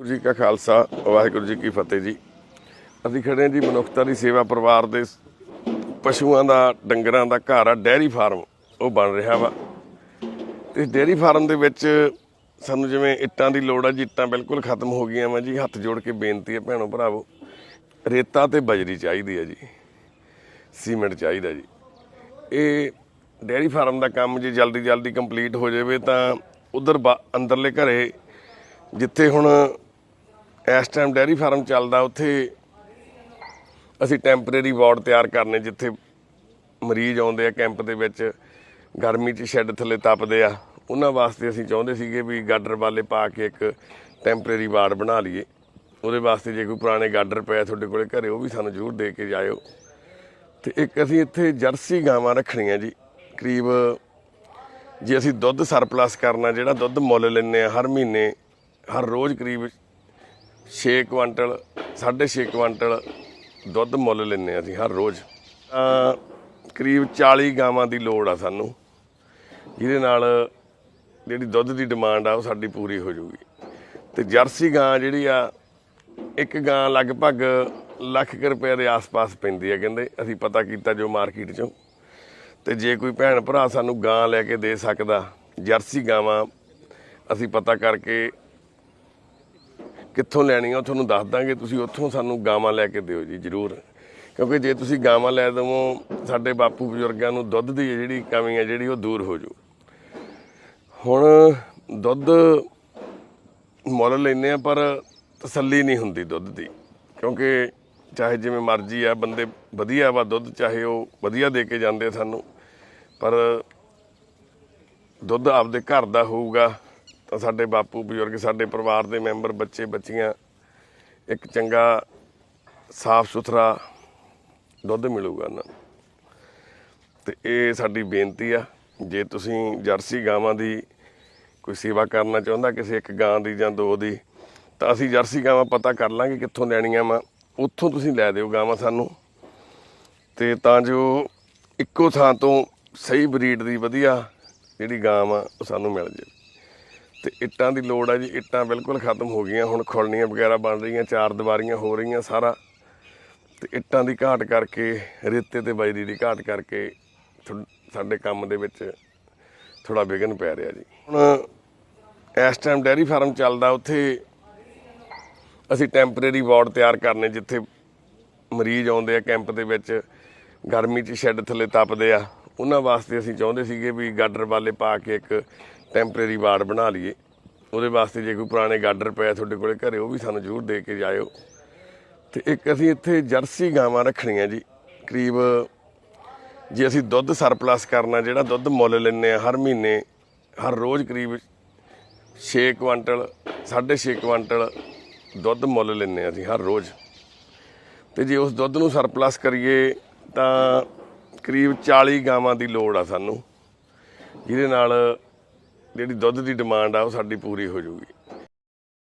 ਗੁਰੂ ਜੀ ਕਾ ਖਾਲਸਾ, ਵਾਹਿਗੁਰੂ ਜੀ ਕੀ ਫਤਿਹ ਜੀ। ਅਸੀਂ ਖੜੇ ਹਾਂ ਜੀ ਮਨੁੱਖਤਾ ਦੀ ਸੇਵਾ ਪਰਿਵਾਰ ਦੇ ਪਸ਼ੂਆਂ ਦਾ, ਡੰਗਰਾਂ ਦਾ ਘਰ ਆ, ਡੈਰੀ ਫਾਰਮ, ਉਹ ਬਣ ਰਿਹਾ ਵਾ। ਤੇ ਡੈਰੀ ਫਾਰਮ ਦੇ ਵਿੱਚ ਸਾਨੂੰ ਜਿਵੇਂ ਇੱਟਾਂ ਦੀ ਲੋੜ ਆ ਜੀ ਇੱਟਾਂ ਬਿਲਕੁਲ ਖਤਮ ਹੋ ਗਈਆਂ ਵਾ ਜੀ, ਹੱਥ ਜੋੜ ਕੇ ਬੇਨਤੀ ਹੈ ਭੈਣੋ ਭਰਾਵੋ, ਰੇਤਾ ਤੇ ਬਜਰੀ ਚਾਹੀਦੀ ਹੈ ਜੀ, ਸੀਮੈਂਟ ਚਾਹੀਦਾ ਜੀ। ਇਹ ਡੈਰੀ ਫਾਰਮ ਦਾ ਕੰਮ ਜੇ ਜਲਦੀ ਜਲਦੀ ਕੰਪਲੀਟ ਹੋ ਜਾਵੇ ਤਾਂ ਉਧਰ ਅੰਦਰਲੇ ਘਰੇ ਜਿੱਥੇ ਹੁਣ ਇਸ ਟਾਈਮ ਡੈਰੀ ਫਾਰਮ ਚੱਲਦਾ, ਉੱਥੇ ਅਸੀਂ ਟੈਂਪਰੇਰੀ ਵਾਰਡ ਤਿਆਰ ਕਰਨੇ, ਜਿੱਥੇ ਮਰੀਜ਼ ਆਉਂਦੇ ਆ ਕੈਂਪ ਦੇ ਵਿੱਚ, ਗਰਮੀ 'ਚ ਸ਼ੈੱਡ ਥੱਲੇ ਤਪਦੇ ਆ। ਉਹਨਾਂ ਵਾਸਤੇ ਅਸੀਂ ਚਾਹੁੰਦੇ ਸੀਗੇ ਵੀ ਗਾਡਰ ਵਾਲੇ ਪਾ ਕੇ ਇੱਕ ਟੈਂਪਰੇਰੀ ਵਾਰਡ ਬਣਾ ਲਈਏ। ਉਹਦੇ ਵਾਸਤੇ ਜੇ ਕੋਈ ਪੁਰਾਣੇ ਗਾਡਰ ਪਿਆ ਤੁਹਾਡੇ ਕੋਲੇ ਘਰੇ, ਉਹ ਵੀ ਸਾਨੂੰ ਜ਼ਰੂਰ ਦੇ ਕੇ ਜਾਇਓ। ਤੇ ਇੱਕ ਅਸੀਂ ਇੱਥੇ ਜਰਸੀ ਗਾਵਾਂ ਰੱਖਣੀਆਂ ਜੀ। ਕਰੀਬ ਜੇ ਅਸੀਂ ਦੁੱਧ ਸਰਪਲਸ ਕਰਨਾ, ਜਿਹੜਾ ਦੁੱਧ ਮੁੱਲ ਲੈਂਦੇ ਆ ਹਰ ਮਹੀਨੇ, ਹਰ ਰੋਜ਼ ਕਰੀਬ 6 ਕੁਆਂਟਲ 6.5 ਕੁਆਂਟਲ ਦੁੱਧ ਮੁੱਲ ਲੈਂਦੇ ਆ ਅਸੀਂ ਹਰ ਰੋਜ਼। ਤਾਂ ਕਰੀਬ 40 ਗਾਵਾਂ ਦੀ ਲੋੜ ਆ ਸਾਨੂੰ। ਜਿਹਦੇ ਨਾਲ ਜਿਹੜੀ ਦੁੱਧ ਦੀ ਡਿਮਾਂਡ ਆ ਉਹ ਸਾਡੀ ਪੂਰੀ ਹੋ ਜਾਊਗੀ ਤੇ ਜਰਸੀ ਗਾਂ ਜਿਹੜੀ ਆ, ਇੱਕ ਗਾਂ ਲਗਭਗ ਲੱਖ ਰੁਪਏ ਦੇ ਆਸ-ਪਾਸ ਪੈਂਦੀ ਆ ਕਹਿੰਦੇ। ਅਸੀਂ ਪਤਾ ਕੀਤਾ ਜੋ ਮਾਰਕੀਟ ਚੋਂ। ਤੇ ਜੇ ਕੋਈ ਭੈਣ ਭਰਾ ਸਾਨੂੰ ਗਾਂ ਲੈ ਕੇ ਦੇ ਸਕਦਾ, ਜਰਸੀ ਗਾਵਾਂ ਅਸੀਂ ਪਤਾ ਕਰਕੇ ਕਿੱਥੋਂ ਲੈਣੀਆਂ ਉਹ ਤੁਹਾਨੂੰ ਦੱਸ ਦਾਂਗੇ। ਤੁਸੀਂ ਉੱਥੋਂ ਸਾਨੂੰ ਗਾਵਾਂ ਲੈ ਕੇ ਦਿਓ ਜੀ, ਜਰੂਰ। ਕਿਉਂਕਿ ਜੇ ਤੁਸੀਂ ਗਾਵਾਂ ਲੈ ਦਵੋ, ਸਾਡੇ ਬਾਪੂ ਬਜ਼ੁਰਗਾਂ ਨੂੰ ਦੁੱਧ ਦੀ ਜਿਹੜੀ ਕਮੀ ਹੈ, ਜਿਹੜੀ ਉਹ ਦੂਰ ਹੋ ਜੂ ਹੁਣ ਦੁੱਧ ਮੁੱਲ ਲੈਨੇ ਆ ਪਰ ਤਸੱਲੀ ਨਹੀਂ ਹੁੰਦੀ ਦੁੱਧ ਦੀ। ਕਿਉਂਕਿ ਚਾਹੇ ਜਿਵੇਂ ਮਰਜ਼ੀ ਆ, ਬੰਦੇ ਵਧੀਆ ਵਾ ਦੁੱਧ, ਚਾਹੇ ਉਹ ਵਧੀਆ ਦੇ ਕੇ ਜਾਂਦੇ ਆ ਸਾਨੂੰ। ਪਰ ਦੁੱਧ ਆਪਦੇ ਘਰ ਦਾ ਹੋਊਗਾ ਤਾਂ ਸਾਡੇ ਬਾਪੂ ਬਜ਼ੁਰਗ, ਸਾਡੇ ਪਰਿਵਾਰ ਦੇ ਮੈਂਬਰ, ਬੱਚੇ, ਬੱਚੀਆਂ, ਇੱਕ ਚੰਗਾ ਸਾਫ਼ ਸੁਥਰਾ ਦੁੱਧ ਮਿਲੂਗਾ ਨਾ। ਤੇ ਇਹ ਸਾਡੀ ਬੇਨਤੀ ਆ, ਜੇ ਤੁਸੀਂ ਜਰਸੀ ਗਾਵਾਂ ਦੀ ਕੋਈ ਸੇਵਾ ਕਰਨਾ ਚਾਹੁੰਦਾ, ਕਿਸੇ ਇੱਕ ਗਾਂ ਦੀ ਜਾਂ ਦੋ ਦੀ, ਤਾਂ ਅਸੀਂ ਜਰਸੀ ਗਾਵਾਂ ਪਤਾ ਕਰ ਲਾਂਗੇ ਕਿੱਥੋਂ ਲੈਣੀਆਂ ਵਾ, ਉੱਥੋਂ ਤੁਸੀਂ ਲੈ ਦਿਓ ਗਾਵਾਂ ਸਾਨੂੰ। ਤੇ ਤਾਂ ਜੋ ਇੱਕੋ ਥਾਂ ਤੋਂ ਸਹੀ ਬਰੀਡ ਦੀ ਵਧੀਆ ਜਿਹੜੀ ਗਾਂ ਆ ਉਹ ਸਾਨੂੰ ਮਿਲ ਜਾਵੇ। ਤੇ ਇੱਟਾਂ ਦੀ ਲੋੜ ਹੈ ਜੀ, ਇੱਟਾਂ ਬਿਲਕੁਲ ਖਤਮ ਹੋ ਗਈਆਂ, ਹੁਣ ਖੁਲਣੀਆਂ ਵਗੈਰਾ ਬਣ ਰਹੀਆਂ, ਚਾਰ ਦੀਵਾਰੀਆਂ ਹੋ ਰਹੀਆਂ ਸਾਰਾ। ਤੇ ਇੱਟਾਂ ਦੀ ਘਾਟ ਕਰਕੇ, ਰੇਤੇ ਤੇ ਬਜਰੀ ਦੀ ਘਾਟ ਕਰਕੇ ਥੋ- ਸਾਡੇ ਕੰਮ ਦੇ ਵਿੱਚ ਥੋੜਾ ਵਿਘਨ ਪੈ ਰਿਹਾ ਜੀ। ਹੁਣ ਇਸ ਟਾਈਮ ਡੈਰੀ ਫਾਰਮ ਚੱਲਦਾ, ਉੱਥੇ ਅਸੀਂ ਟੈਂਪਰੇਰੀ ਵਾਰਡ ਤਿਆਰ ਕਰਨੇ, ਜਿੱਥੇ ਮਰੀਜ਼ ਆਉਂਦੇ ਆ ਕੈਂਪ ਦੇ ਵਿੱਚ, ਗਰਮੀ 'ਚ ਸ਼ੈੱਡ ਥੱਲੇ ਤਪਦੇ ਆ। ਉਹਨਾਂ ਵਾਸਤੇ ਅਸੀਂ ਚਾਹੁੰਦੇ ਸੀਗੇ ਵੀ ਗਾਡਰ ਵਾਲੇ ਪਾ ਕੇ ਇੱਕ ਟੈਂਪਰੇਰੀ ਵਾਰਡ ਬਣਾ ਲਈਏ। ਉਹਦੇ ਵਾਸਤੇ ਜੇ ਕੋਈ ਪੁਰਾਣੇ ਗਾਰਡਰ ਪਿਆ ਤੁਹਾਡੇ ਕੋਲੇ ਘਰੇ, ਉਹ ਵੀ ਸਾਨੂੰ ਜ਼ਰੂਰ ਦੇ ਕੇ ਜਾਇਓ। ਤੇ ਇੱਕ ਅਸੀਂ ਇੱਥੇ ਜਰਸੀ ਗਾਵਾਂ ਰੱਖਣੀਆਂ ਜੀ, ਕਰੀਬ ਜੇ ਅਸੀਂ ਦੁੱਧ ਸਰਪਲਸ ਕਰਨਾ, ਜਿਹੜਾ ਦੁੱਧ ਮੁੱਲ ਲੈਂਦੇ ਆ ਹਰ ਮਹੀਨੇ, ਹਰ ਰੋਜ਼ ਕਰੀਬ 6 ਕੁਆਂਟਲ 6.5 ਕੁਆਂਟਲ ਦੁੱਧ ਮੁੱਲ ਲੈਂਦੇ ਆ ਅਸੀਂ ਹਰ ਰੋਜ਼। ਤੇ ਜੇ ਉਸ ਦੁੱਧ ਨੂੰ ਸਰਪਲਸ ਕਰੀਏ, ਤਾਂ ਕਰੀਬ 40 ਗਾਵਾਂ ਦੀ ਲੋੜ ਆ ਸਾਨੂੰ, ਜਿਹਦੇ ਨਾਲ ਜਿਹੜੀ ਦੁੱਧ ਦੀ ਡਿਮਾਂਡ ਆ ਉਹ ਸਾਡੀ ਪੂਰੀ ਹੋ ਜਾਊਗੀ।